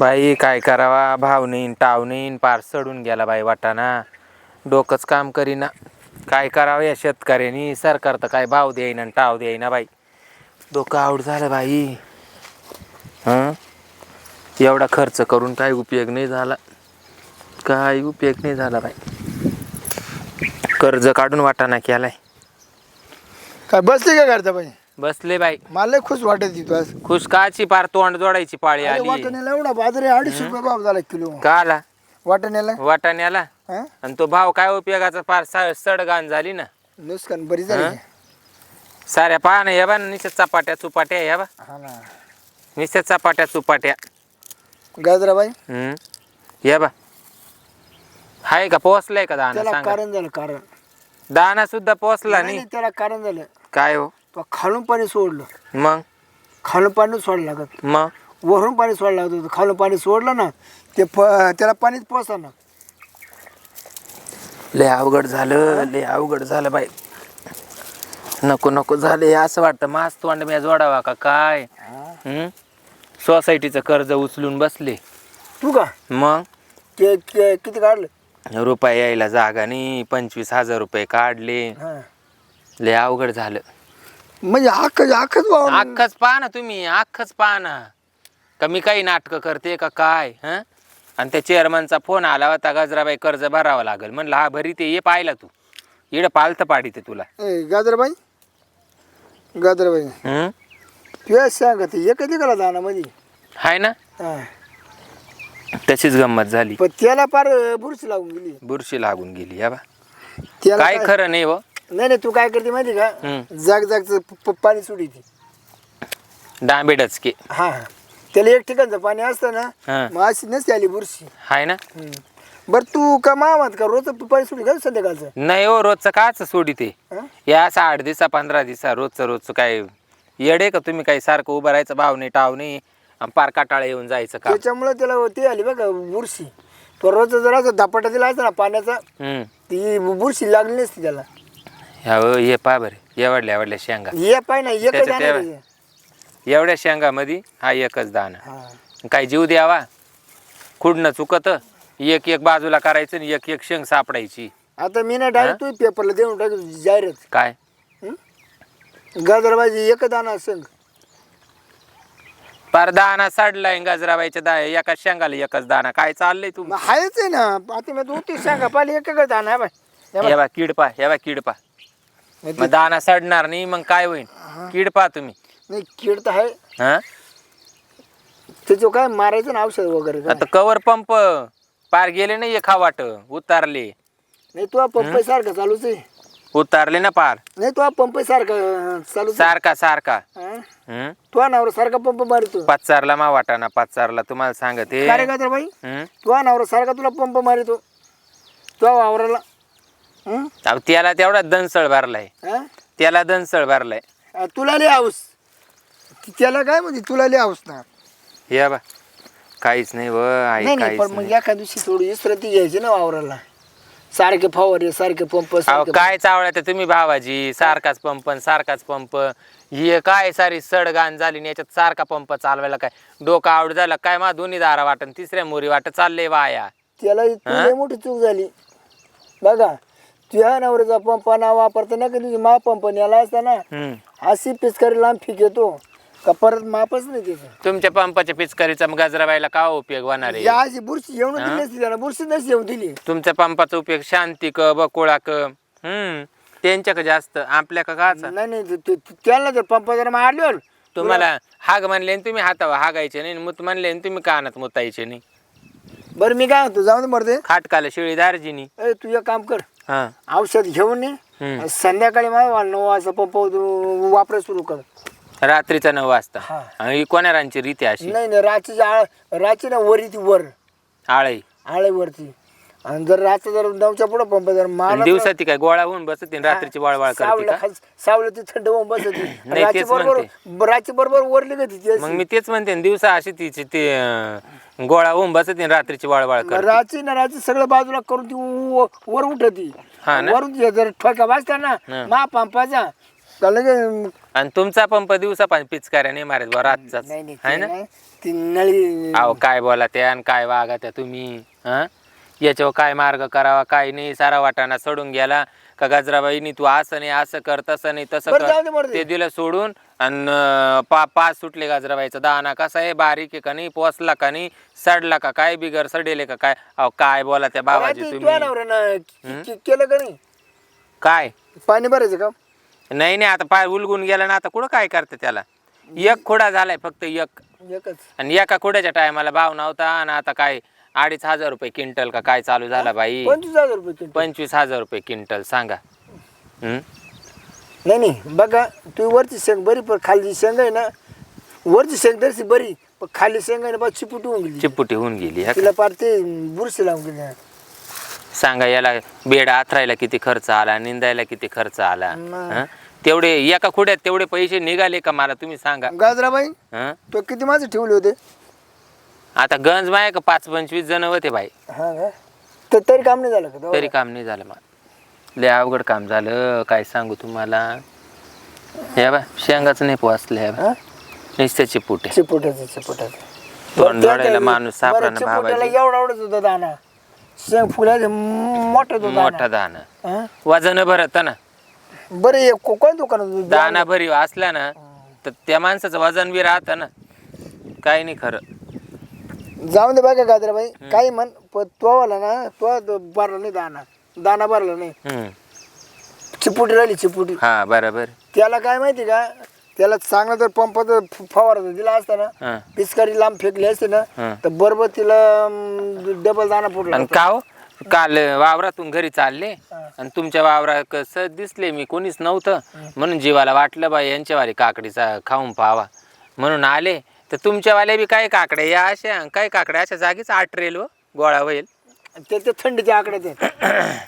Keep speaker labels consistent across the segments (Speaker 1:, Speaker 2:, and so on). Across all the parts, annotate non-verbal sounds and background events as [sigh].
Speaker 1: बाई काय करावा? भाव नाही टाव नाही पार सडून गेला बाई वाटाणा. डोकंच काम करीना. काय करावं या शेतकऱ्यांनी? सरकार तर काय भाव देईना आणि टाव देईना बाई. डोकं आऊट झालं बाई. हं? एवढा खर्च करून काय उपयोग नाही झाला. काय उपयोग नाही झाला बाई. कर्ज काढून वाटाणा केलाय.
Speaker 2: काय बसली का करता बाई?
Speaker 1: बसले बाई.
Speaker 2: मला लय खुश वाटत ती तू आज.
Speaker 1: खुश काची पार तोंड जोडायची पाळी आली.
Speaker 2: वाटाण्याला एवढा बाजारे अडीचशे रुपये भाव झाला किलो.
Speaker 1: का आला
Speaker 2: वाटाण्याला?
Speaker 1: वाटाण्याला?
Speaker 2: हा?
Speaker 1: आणि तो भाव काय उपयोगाचा? फार स- सडगाण झाली ना.
Speaker 2: नुकसान बरी झाली?
Speaker 1: साऱ्या पहा ना या बा निश्चित चपाट्या चुपाट्या या बा.
Speaker 2: हा ना.
Speaker 1: निश्चित चपाट्या चुपाट्या.
Speaker 2: गाजराबाई?
Speaker 1: हम्म या बा. हाय का? पोचलाय का दाना?
Speaker 2: त्याला
Speaker 1: सांगा.
Speaker 2: कारण झालं कारण.
Speaker 1: दाना सुद्धा
Speaker 2: नाही.
Speaker 1: नाही,
Speaker 2: त्याला कारण झालं.
Speaker 1: काय हो?
Speaker 2: तो खालून पाणी सोडलं.
Speaker 1: मग?
Speaker 2: खालून पाणी सोडायला लागत.
Speaker 1: मग?
Speaker 2: वरून पाणी सोडायला लागत होतं. खालून पाणी सोडलं ना ते प त्याला पाणीच पोसा ना.
Speaker 1: लय अवघड झालं लय अवघड झालं बाई. नको नको झाले असं वाटतं. मास तोंड मी जोडावा का काय? हम्म सोसायटीचं कर्ज उचलून बसले.
Speaker 2: तू का?
Speaker 1: मग?
Speaker 2: ते ते किती काढलं?
Speaker 1: रुपये यायला जागा नाही. पंचवीस हजार रुपये काढले.
Speaker 2: हा.
Speaker 1: लय अवघड झालं.
Speaker 2: म्हणजे अख्खच अख्खच भाव
Speaker 1: अख्खच पहा ना तुम्ही अख्खच पहा ना का मी काही नाटकं करते का काय हं? आणि त्या चेअरमनचा फोन आला होता गजराबाई कर्ज भरावं लागेल. म्हणलं हा भरी ते ये पाहिला तू. इकडं पालतं पाडी ते तुला.
Speaker 2: ए गाजराबाई? गाजराबाई.
Speaker 1: हं?
Speaker 2: तुला सांग ते एक निघाला दाना मध्ये
Speaker 1: हाय ना? तशीच गंमत झाली.
Speaker 2: पण त्याला फार बुरशी लागून गेली.
Speaker 1: बुरशी लागून गेली या बा.
Speaker 2: त्याला
Speaker 1: काय? खरं नाही हो.
Speaker 2: नाही नाही तू काय करते माहिती का?
Speaker 1: हम्म.
Speaker 2: जाग जागचं प- पाणी सोडी ती.
Speaker 1: डांबे डचके.
Speaker 2: हा हा. त्याला एक ठिकाणचं पाणी असतं ना मग अशी नसते आली बुरशी.
Speaker 1: हाय ना?
Speaker 2: बर तू का मामात का रोज पाणी सोडी का संध्याकाळचं?
Speaker 1: नाही हो रोजचं काच सोडी ते.
Speaker 2: हा?
Speaker 1: या असं आठ दिवसा पंधरा दिवसा रोजचं रोजचं काय येडे का तुम्ही काही सारखं उभं राहायचं भाव नाही टाव नाही आणि पार काटाळा येऊन जायचं का
Speaker 2: त्याच्यामुळे त्याला ते आली बघा बुरशी. तो रोज जर असं धपाटा दिला असता ना पाण्याचा ती बुरशी लागली नसती त्याला.
Speaker 1: ह्या हो, ये पा बरे एवढल्या एवढल्या शेंगा.
Speaker 2: ये पाय ना एक
Speaker 1: त्याच्यात तेव्हा- एवढ्या शेंगामध्ये हा एकच दाना
Speaker 2: हा.
Speaker 1: काय जीव द्यावा? खुडणं चुकत एक एक बाजूला करायचं आणि एक एक शेंग सापडायची.
Speaker 2: आता मी ना डायरेक्ट तू पेपरला देऊन टाकतो जाहिरात.
Speaker 1: काय?
Speaker 2: गाजरबाजी एक दाना संघ
Speaker 1: पार दाना साडलाय गजराबाईच्या दा एका शेंगाला एकच दाना काय चाललंय तू
Speaker 2: मग हायच आहे ना आता मी तू ती सांगा एक एक दाना बाय. हे
Speaker 1: हे बा किडपा हे बा किडपा मग दाना सडणार नाही मग काय होईल किडपा तुम्ही
Speaker 2: नाही कीड तर आहे.
Speaker 1: हा?
Speaker 2: त्याच्यावर काय मारायचं ना औषध वगैरे
Speaker 1: आता कवर पंप पार गेले नाही खा वाट उतारले.
Speaker 2: नाही तू पंप सारखं चालूच आहे.
Speaker 1: उतारले ना पार?
Speaker 2: नाही तू पंप सारखं चालूच आहे.
Speaker 1: सारखा सारखा.
Speaker 2: हा?
Speaker 1: हम्म?
Speaker 2: तू नावर सारखा पंप मारतो.
Speaker 1: पाचारला मा वाटाना पाचारला तुम्हाला सांगते.
Speaker 2: काय रे गाजरबाई
Speaker 1: हम्म?
Speaker 2: तू नावर सारखा तुला पंप मारितो. तू वावराला हं?
Speaker 1: अहो, त्याला तेवढा दनसळ भरलाय.
Speaker 2: हा?
Speaker 1: त्याला दनसळ भरलाय.
Speaker 2: तुला लय हाऊस. त्याला काय म्हणजे तुला लय हाऊस ना?
Speaker 1: हे बा काहीच नाही व आई
Speaker 2: नाही नाही
Speaker 1: काहीच
Speaker 2: पण
Speaker 1: नाही.
Speaker 2: मग एका दिवशी थोडी विश्रांती घ्यायची ना वावराला. सारखे फवारे सारखे पंप
Speaker 1: अहो
Speaker 2: सारखे
Speaker 1: काय चावळ्या तर तुम्ही भावाजी? सारखाच पंप अन सारखाच पंप. हे काय सारी सडगाण झाली आणि याच्यात सारखा पंप चालवायला काय? डोकं आवड झालं काय मा दोन्ही दारा वाटन तिसऱ्या मोरी वाट चाललंय वाया.
Speaker 2: त्याला लय मोठी चूक झाली. बघा तुझ्या नवऱ्याचा पंप ना वापरता ना कधी मा पंप न्याला असताना
Speaker 1: हम्म.
Speaker 2: अशी पिचकारी लांब फिक येतो. का परत मापच नाही त्याचं.
Speaker 1: तुमच्या पंपाच्या पिचकारीचा मग गजराबाईला का उपयोग होणार आहे?
Speaker 2: या अशी बुरशी येऊन दिली त्याला बुरशी नसती येऊन दिली.
Speaker 1: तुमच्या पंपाचा उपयोग शांती क बकुळा क हम्म. त्यांच्या का जास्त आपल्या का काचा
Speaker 2: नाही नाही ते- ते- त्याला जर पंप जर मारल्यावर
Speaker 1: तुम्हाला हाग म्हणले आणि तुम्ही हातावर हागायचे नाही मुत म्हणले आणि तुम्ही कानात मुतायचे नाही.
Speaker 2: बरं मी काय म्हणतो जाऊ दे मरते
Speaker 1: खाटकाला शिळी दार्जिनी
Speaker 2: ए तू एक काम कर
Speaker 1: हा.
Speaker 2: औषध घेऊन ये.
Speaker 1: हम्म.
Speaker 2: संध्याकाळी मला नऊ वाजता पंप वापर सुरू कर.
Speaker 1: रात्रीचा नऊ वाजता.
Speaker 2: हा.
Speaker 1: आणि कोणारांची रीती अशी?
Speaker 2: नाही नाही रात्रीची आळ रात्री ना वरी ती वर.
Speaker 1: आळई.
Speaker 2: आळे वरती आणि जर रात्र जर नऊच्या पुढे पंप जर मारला
Speaker 1: दिवसात ती काय गोळा होऊन बसते आणि रात्रीची वळवळ करते
Speaker 2: सावलं
Speaker 1: का?
Speaker 2: खाली सावलं ती थंड होऊन बसती. [laughs]
Speaker 1: नाही,
Speaker 2: रात्री
Speaker 1: तेच
Speaker 2: बरोबर रात्री बरोबर वरली का ती
Speaker 1: मग मी तेच म्हणते ना, दिवसा अशी तिची ती अं, गोळा होऊन बसते आणि रात्रीची वळवळ करते.
Speaker 2: रात्री ना रात्री सगळं बाजूला करून ती वर उठती.
Speaker 1: हा ना?
Speaker 2: वरून ती जर ठोका वाजता ना
Speaker 1: हा.
Speaker 2: मा पंपाचा
Speaker 1: आणि तुमचा पंप दिवसा पण पिचकाऱ्या नाही मारत बरं आजचाच
Speaker 2: नाही नाही
Speaker 1: आहे
Speaker 2: ते
Speaker 1: ना?
Speaker 2: नाही. ती नळी
Speaker 1: अहो काय बोला त्या आणि काय वागा त्या तुम्ही हं? याच्यावर काय मार्ग करावा काय नाही सारा वाटाणा सोडून गेला. का गजराबाईनी तू असं नाही असं कर तसं नाही तसं
Speaker 2: बरं, जाऊ दे, बरं
Speaker 1: कर
Speaker 2: दे.
Speaker 1: ते दिलं सोडून आणि पा पाच सुटले गजराबाईचा. दाना कसा आहे बारीक आहे का नाही पोचला का नाही सडला का काय बिगर सडेले का काय? अहो काय बोला त्या बाबाजी
Speaker 2: तुझ्या
Speaker 1: तुम्ही?
Speaker 2: नवऱ्यानं के- के- केलं का नाही?
Speaker 1: काय?
Speaker 2: पाणी भरायचं का?
Speaker 1: नाही नाही आता पाय उलगून गेला ना आता कुठं काय करते त्याला? एक खोडा झालाय फक्त एक.
Speaker 2: एकच.
Speaker 1: आणि एका खोड्याच्या टायमाला भाव नव्हता आणि आता काय? अडीच हजार रुपये क्विंटल का काय चालू झाला बाई
Speaker 2: पंचवीस हजार रुपये किलो.
Speaker 1: पंचवीस हजार रुपये क्विंटल सांगा हं?
Speaker 2: नाही नाही बघा तू वरची शेंग बरी पण खालची शेंग आहे ना वरची शेंग तशी बरी पण खाली शेंग आहे ना बा चिपुट होऊन गेली
Speaker 1: चिप्पुटी होऊन गेली हा का?
Speaker 2: तिला पार ते बुरशी लावून गेली
Speaker 1: सांगा याला बेड आथरायला किती खर्च आला निंदायला किती खर्च आला. हं? तेवढे एका खोड्यात तेवढे पैसे निघाले का मला तुम्ही सांगा
Speaker 2: गाजराबाई
Speaker 1: हं?
Speaker 2: तो किती माझे ठेवले होते
Speaker 1: आता गंज माय का पाच पंचवीस जण होते बाई.
Speaker 2: हा का? तर तरी काम नाही झालं का?
Speaker 1: तरी काम नाही झालं मला लय अवघड काम झालं काय सांगू तुम्हाला. हे बा शेंगाच नाही पोचले हे बा.
Speaker 2: हा?
Speaker 1: नुसतं चिपुटे
Speaker 2: चिपुटाचं चिपुटाचं.
Speaker 1: तोंड जोडायला माणूस
Speaker 2: बरं,
Speaker 1: सापडा ना
Speaker 2: चिपुटाला
Speaker 1: भावाजी.
Speaker 2: एवढा एवढाच होता दाना. शेंग फुलाचे मोठा तो
Speaker 1: मोठा
Speaker 2: दाना.
Speaker 1: दाना
Speaker 2: हा?
Speaker 1: वजन भरत ना.
Speaker 2: बरं हे को- कोण दुकानात होतं?
Speaker 1: दाना. भरी असला ना तर त्या माणसाचं वजन बी राहतं ना. काही नाही खरं.
Speaker 2: जाऊन दे बघा गाजराबाई. काही म्हण पण तो वाला ना तो भरला नाही दाना. दाना भरला नाही.
Speaker 1: हम्म.
Speaker 2: चिपुटी राहिली चिपुटी.
Speaker 1: हा बरोबर.
Speaker 2: त्याला काय माहिती का? त्याला चांगला जर पंप जर फ- फवारा जर दिला असता ना
Speaker 1: हा.
Speaker 2: पिचकारी लांब फेकली असते ना
Speaker 1: हं.
Speaker 2: तर बरोबर तिला डबल दाना फुटला
Speaker 1: आणि का हो? काल वावरातून घरी चालले आणि तुमच्या वावरात कसं दिसले मी कोणीच नव्हतं. म्हणून जीवाला वाटलं बा यांच्यावाली काकडीचा खाऊन पावा. म्हणून आले. तर तुमच्यावाले बी काय काकड्या या अशा काय काकड्या अशा जागीच आटरेल व गोळा होईल
Speaker 2: ते ते थंडीच्या आकड्यात आहे.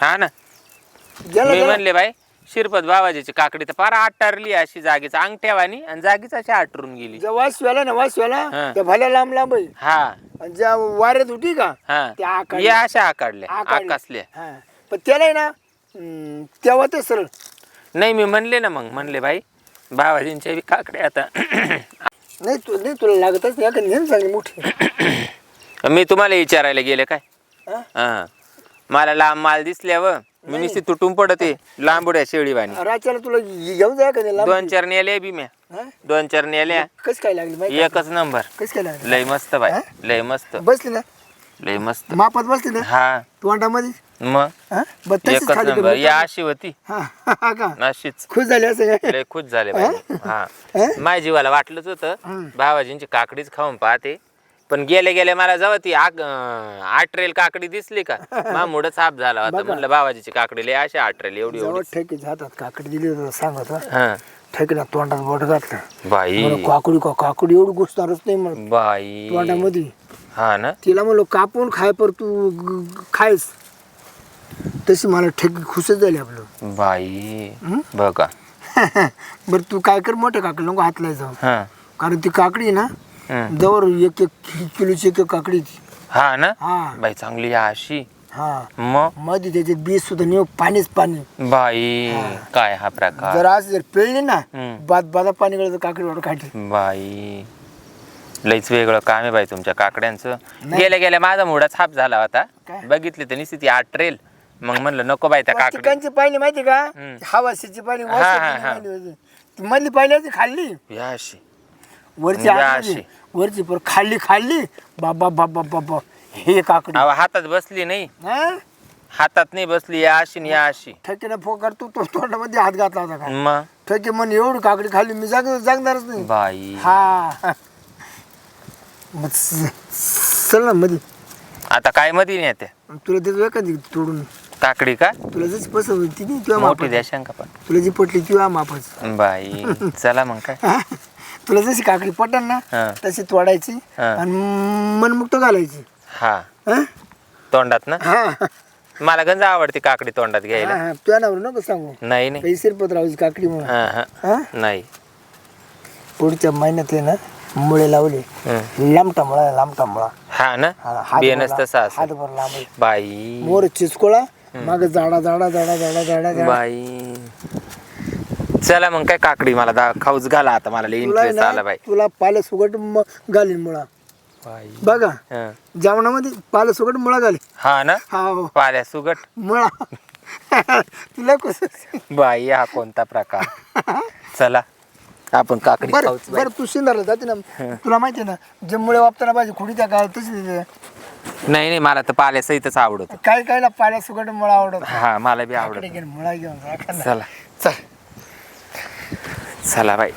Speaker 1: हा ना
Speaker 2: ज्याला
Speaker 1: मी
Speaker 2: ज्याला-
Speaker 1: म्हणले बाई शिरपत बाबाजीची काकडी तर फार आटारली अशी जागीच अंगठ्यावानी आणि जागीच अशी आटरून गेली
Speaker 2: ज्या वासव्याला ना वासव्याला
Speaker 1: हं.
Speaker 2: त्या भल्या लांब लांब आहे
Speaker 1: हा
Speaker 2: आणि ज्या वाऱ्यात होती का
Speaker 1: हा
Speaker 2: आकाडल्या.
Speaker 1: या अशा आकाडल्या
Speaker 2: आकाडल्या.
Speaker 1: आकासल्या
Speaker 2: हा. पण त्याला आहे ना हम्म, तेव्हा ते सरळ
Speaker 1: नाही मी म्हणले ना मग म्हणले बाई बाबाजींच्या बी काकड्या आता
Speaker 2: नाही तू नाही तुला लागतच नाही का नेहमी चांगली मोठी. [coughs]
Speaker 1: मी तुम्हाला विचारायला गेले काय?
Speaker 2: हा?
Speaker 1: हा. मला लांब माल दिसल्यावर मी नुसती तुटून पडते लांबुड्या शेळीवाणी.
Speaker 2: राजाला तुला घे- घेऊन जाय का
Speaker 1: दोन चार नेल्या बी म्या. दोन चार नेल्या
Speaker 2: कस काय लागली माहिती
Speaker 1: एकच नंबर.
Speaker 2: कस काय लागली?
Speaker 1: लय मस्त
Speaker 2: हा?
Speaker 1: लय मस्त.
Speaker 2: बसली ना?
Speaker 1: लय मस्त.
Speaker 2: मापात बसली ना?
Speaker 1: हा.
Speaker 2: तोंडामध्ये
Speaker 1: मग?
Speaker 2: हा? बरं, तशीच
Speaker 1: एकच
Speaker 2: खाली
Speaker 1: नंबर.
Speaker 2: करून
Speaker 1: या अशी होती.
Speaker 2: हा, हा का? खुश झाली असं काय
Speaker 1: लय खुश झाले हा?
Speaker 2: हा?
Speaker 1: माझ्या जीवाला वाटलंच होतं भावाजींची काकडीच खाऊन पाहते. पण गेले गेले मला जेव्हा ती आग- अं, आटरेल काकडी दिसली का? [laughs] मा मुडच हाप झाला होता. म्हणलं भावाजीची काकडी लय अशी आटरेल एवढी एवढी
Speaker 2: हातात काकडी दिली होती सांगत
Speaker 1: हा.
Speaker 2: ठेकीला तोंडात बोट घातलं.
Speaker 1: बाई.
Speaker 2: म्हणलं, काकडी का काकडी एवढी घुसणारच नाही
Speaker 1: बाई.
Speaker 2: तोंडामध्ये.
Speaker 1: हा ना?
Speaker 2: तिला म्हणलो कापून खाय पर तू ग- ग- खायस. तशी मला ठेकी खुशच झाली आपलं.
Speaker 1: बाई? बघा. [laughs]
Speaker 2: बरं तू काय कर मोठ्या काकडी नको हातला जाऊ.
Speaker 1: हा.
Speaker 2: कारण ती काकडी आहे ना
Speaker 1: हं.
Speaker 2: जवळ एक एक किलोची एक एक काकडी ती.
Speaker 1: हा ना?
Speaker 2: हा.
Speaker 1: बाई चांगली आहे अशी.
Speaker 2: हा.
Speaker 1: मग?
Speaker 2: मध्ये त्याच्यात बीज सुद्धा नेऊ पाणीच पाणी.
Speaker 1: बाई काय हा प्रकार?
Speaker 2: जर आज जर पिळली ना. बाद बादा पाणी गळत काकडी वाटत काढली
Speaker 1: बाई लईच वेगळं काम आहे बाई तुमच्या काकड्यांचं. गेल्या गेल्या माझा मुडाच हाप झाला होता.
Speaker 2: काय?
Speaker 1: बघितली तर निस्ती ती आटरेल मग म्हणलं नको बाई त्या काकडी.
Speaker 2: पाहिली माहिती का?
Speaker 1: हं.
Speaker 2: हवाशीची पाहिली
Speaker 1: हा, हा, हा.
Speaker 2: मधली पाहिली होती खाल्ली?
Speaker 1: या अशी
Speaker 2: वरची आतमध्ये,
Speaker 1: अशी.
Speaker 2: वरची पर खाल्ली खाल्ली. बाबा बाबा बाबा. हे काकडी.
Speaker 1: अहो हातात बसली नाही.
Speaker 2: हा?
Speaker 1: हातात नाही बसली या अशी न या अशी
Speaker 2: ठेकीनं फोकार तू तो तोंडामध्ये हात घातला होता का?
Speaker 1: मग?
Speaker 2: ठेके म्हण एवढी काकडी खाल्ली मी जाग जागणारच नाही.
Speaker 1: बाई.
Speaker 2: हा. मग स- चल ना मध्ये
Speaker 1: आता काय मध्ये नाही
Speaker 2: तुला देतो एखादी तोडून
Speaker 1: काकडी का?
Speaker 2: तुला जशी पसंत होती ती नाही किंवा
Speaker 1: मोठी
Speaker 2: मापाची.
Speaker 1: द्या शंका पण.
Speaker 2: तुला जी पटली किंवा मापाच.
Speaker 1: बाई चला मग काय.
Speaker 2: तुला जशी काकडी पटन ना
Speaker 1: हा.
Speaker 2: तशी तोडायची
Speaker 1: हा.
Speaker 2: आणि मनमुक्त घालायची.
Speaker 1: हा.
Speaker 2: हा?
Speaker 1: तोंडात ना?
Speaker 2: हा.
Speaker 1: मला गंज आवडते काकडी तोंडात घ्यायला.
Speaker 2: हा, तुझ्या नावर नको सांगू.
Speaker 1: नाही नाही.
Speaker 2: पैसे पत्रावची काकडी म्हणून.
Speaker 1: हा हा.
Speaker 2: हा?
Speaker 1: नाही.
Speaker 2: पुढच्या महिन्यात आहे ना मुळे लावले.
Speaker 1: हं.
Speaker 2: लांबटा मुळा लांबटा मुळा.
Speaker 1: हा ना?
Speaker 2: हा, हात
Speaker 1: बियाणच तसा असं.
Speaker 2: हातभर लांब. आहे.
Speaker 1: बाई.
Speaker 2: मोर चिचकोळा माग जाडा जाडा जाडा जाडा जाडा
Speaker 1: बाई. चला मग काय काकडी मला दा खाऊच घाला आता मला
Speaker 2: तुला
Speaker 1: इंटरेस्ट आला
Speaker 2: ना
Speaker 1: बाई.
Speaker 2: तुला पाल्या सुगट म- घालीन मुळा.
Speaker 1: बाई.
Speaker 2: बघा
Speaker 1: हं.
Speaker 2: जेवणामध्ये पाल्या सुगट मुळा घालीन.
Speaker 1: हा ना?
Speaker 2: हा हो.
Speaker 1: पाल्या सुगट
Speaker 2: मुळा. [laughs] तुला कसं
Speaker 1: बाई हा कोणता प्रकार? चला आपण काकडी
Speaker 2: बरं
Speaker 1: खाऊच बाई.
Speaker 2: बरं तू शिंदारला जाते ना. तुला माहिती आहे ना जे मुळे वापताना पाहिजे खुडी त्या काळ तशी
Speaker 1: नाही नाही मला तर पाल्या सहितच आवडत.
Speaker 2: काही काहीला पाल्या सुगट मुळा आवडत.
Speaker 1: हा मला बी आवडत.
Speaker 2: मुळा घेऊन.
Speaker 1: चला
Speaker 2: चल.
Speaker 1: चला बाई.